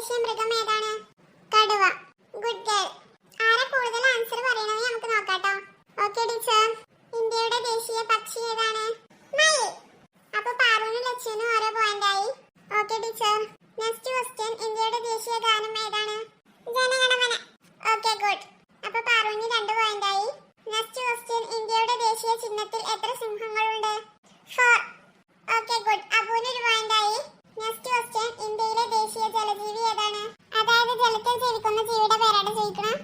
ദേശീയ മൃഗം ഏതാണ്? കടുവ. ഗുഡ് ഗേൾ ആരാ കൂടുതൽ ആൻസർ പറയണമെന്ന് നമുക്ക് നോക്കാട്ടോ. ഓക്കെ ടീച്ചർ ഇന്ത്യയുടെ ദേശീയ പക്ഷി ഏതാണ്? മയിൽ. അപ്പൊ പാറുവിനും ലക്ഷ്യനും ഓരോ പോയിന്റ് ആയി. ഓക്കെ ടീച്ചർ നെക്സ്റ്റ് ക്വസ്റ്റ്യൻ ഇന്ത്യയുടെ ദേശീയ ഗാനം ഏതാണ്? ജനഗണമന. ഓക്കെ ഗുഡ് അപ്പൊ പാറുവിന് രണ്ട് പോയിന്റ് ആയി. നെക്സ്റ്റ് ക്വസ്റ്റ്യൻ ഇന്ത്യ എന്ന ജീവിയുടെ പേരാണ് ചോദിക്കണം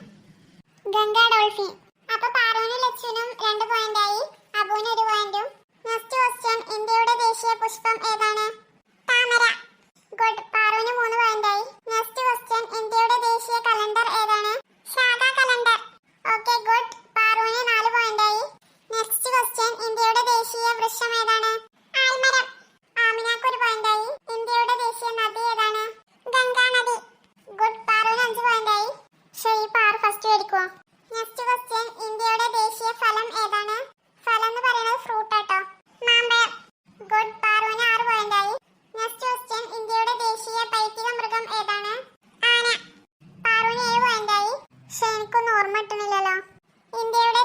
ഗംഗ ഡോൾഫിൻ. അപ്പൊ പാറുവിനും ലച്ചുനും രണ്ട് പോയിന്റ് ആയി. ഇന്ത്യയുടെ